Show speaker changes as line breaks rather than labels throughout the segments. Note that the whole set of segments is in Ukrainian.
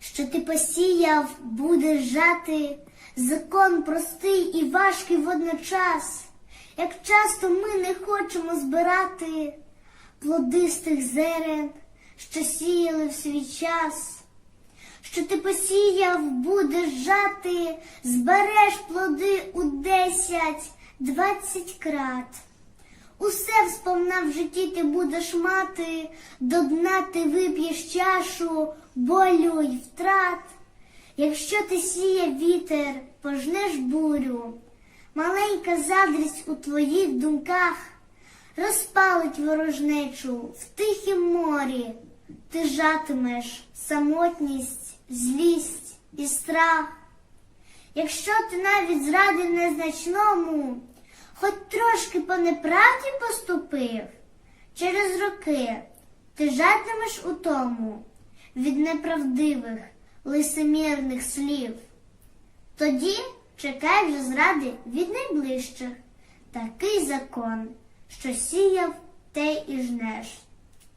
що ти посіяв, будеш жати, закон простий і важкий водночас, як часто ми не хочемо збирати плоди з тих зерен, що сіяли в свій час. Що ти посіяв, будеш жати, збереш плоди у десять, двадцять крат. Усе сповна в житті ти будеш мати, до дна ти вип'єш чашу, болю й втрат. Якщо ти сіє вітер, пожнеш бурю, маленька задрість у твоїх думках розпалить ворожнечу в тихім морі, ти жатимеш самотність, злість і страх. Якщо ти навіть зрадив незначному, хоч трошки по неправді поступив, через роки ти жатимеш у тому від неправдивих, лицемірних слів. Тоді чекай вже зради від найближчих, такий закон, що сіяв, те і жнеш.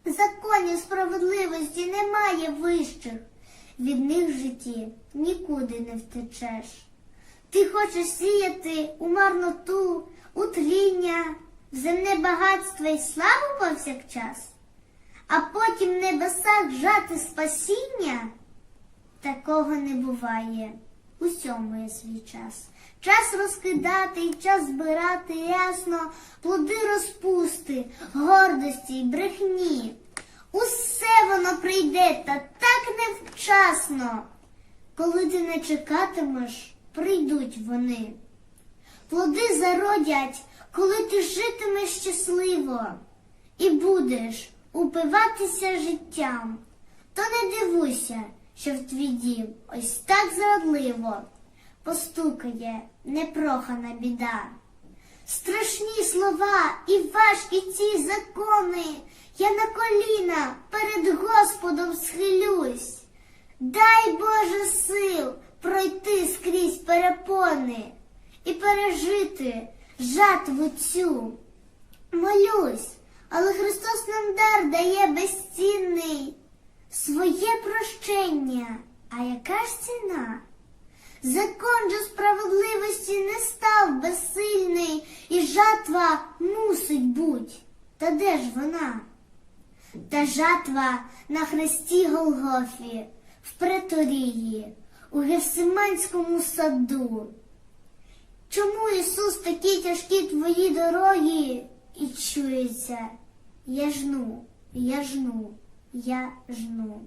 Законів справедливості немає вищих, від них в житті нікуди не втечеш. Ти хочеш сіяти у марноту, у тління, в земне багатство і славу повсякчас, а потім в небесах жати спасіння? Такого не буває. Усьому є свій час. Час розкидати і час збирати ясно плоди розпусти, гордості й брехні. Усе воно прийде та так невчасно. Коли ти не чекатимеш, прийдуть вони. Плоди зародять, коли ти житимеш щасливо і будеш упиватися життям. То не дивуйся, що в твій дім ось так зрадливо постукає непрохана біда. Страшні слова і важкі ці закони, я на коліна перед Господом схилюсь. Дай Боже пережити жатву цю. Молюсь, але Христос нам дар дає безцінний своє прощення. А яка ж ціна? Закон же справедливості не став безсильний, і жатва мусить буть. Та де ж вона? Та жатва на хресті Голгофі, в преторії, у Гефсиманському саду. Чому Ісус такі тяжкі твої дороги і чується? Я жну, я жну, я жну.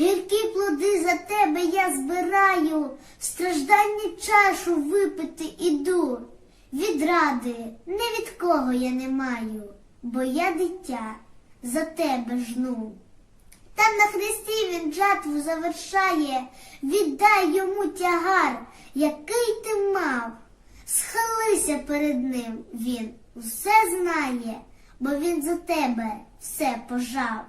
Гіркі плоди за тебе я збираю, страждання чашу випити іду. Відради не від кого я не маю, бо я дитя за тебе жну. Там на хресті він жатву завершає, віддай йому тягар, який ти мав. Схилися перед ним, він усе знає, бо він за тебе все пожав.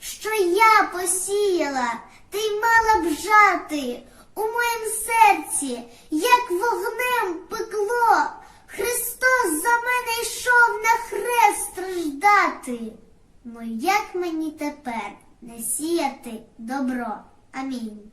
Що я посіяла, ти й мала б жати у моєму серці, як вогнем пекло. Христос за мене йшов на хрест страждати. Ну як мені тепер не сіяти добро? Амінь.